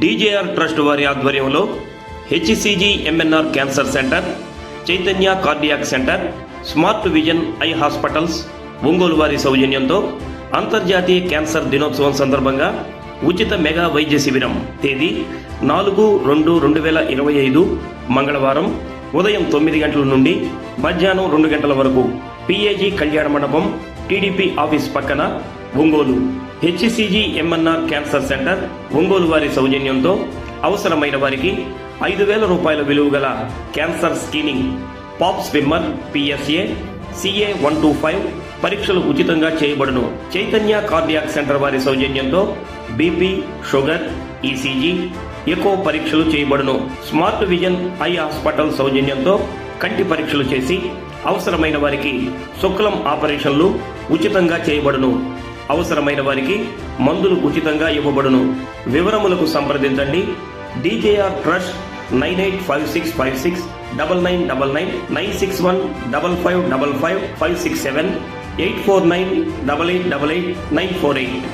DJR trust వారి ఆధ్వర్యంలో HCG MNR cancer centre Chaitanya cardiac centre smart vision eye hospitals Ongole వారి సౌజన్యంతో అంతర్జాతీయ క్యాన్సర్ దినోత్సవం సందర్భంగా ఉచిత మెగా వైద్య శిబిరం తేదీ నాలుగు రెండు రెండు వేల ఇరవై ఐదు మంగళవారం ఉదయం తొమ్మిది గంటల నుండి మధ్యాహ్నం రెండు గంటల వరకు పిఏజీ కళ్యాణ మండపం టీడీపీ ఆఫీస్ పక్కన Ongole HCG MNR cancer centre Ongole వారి సౌజన్యంతో అవసరమైన వారికి ఐదు వేల రూపాయల విలువ గల cancer screening pap smear PSA CA one two five పరీక్షలు ఉచితంగా చేయబడును. చైతన్య కార్డియాక్ సెంటర్ వారి సౌజన్యంతో బీపీ షుగర్ ఈసీజీ ఎకో పరీక్షలు చేయబడును. స్మార్ట్ విజన్ ఐ హాస్పిటల్ సౌజన్యంతో కంటి పరీక్షలు చేసి అవసరమైన వారికి శుక్లం ఆపరేషన్లు ఉచితంగా చేయబడును. అవసరమైన వారికి మందులు ఉచితంగా ఇవ్వబడును. వివరములకు సంప్రదించండి. DJR trust nine eight five six five six double nine double nine nine six one double five double five five six seven eight four nine double eight double eight nine four eight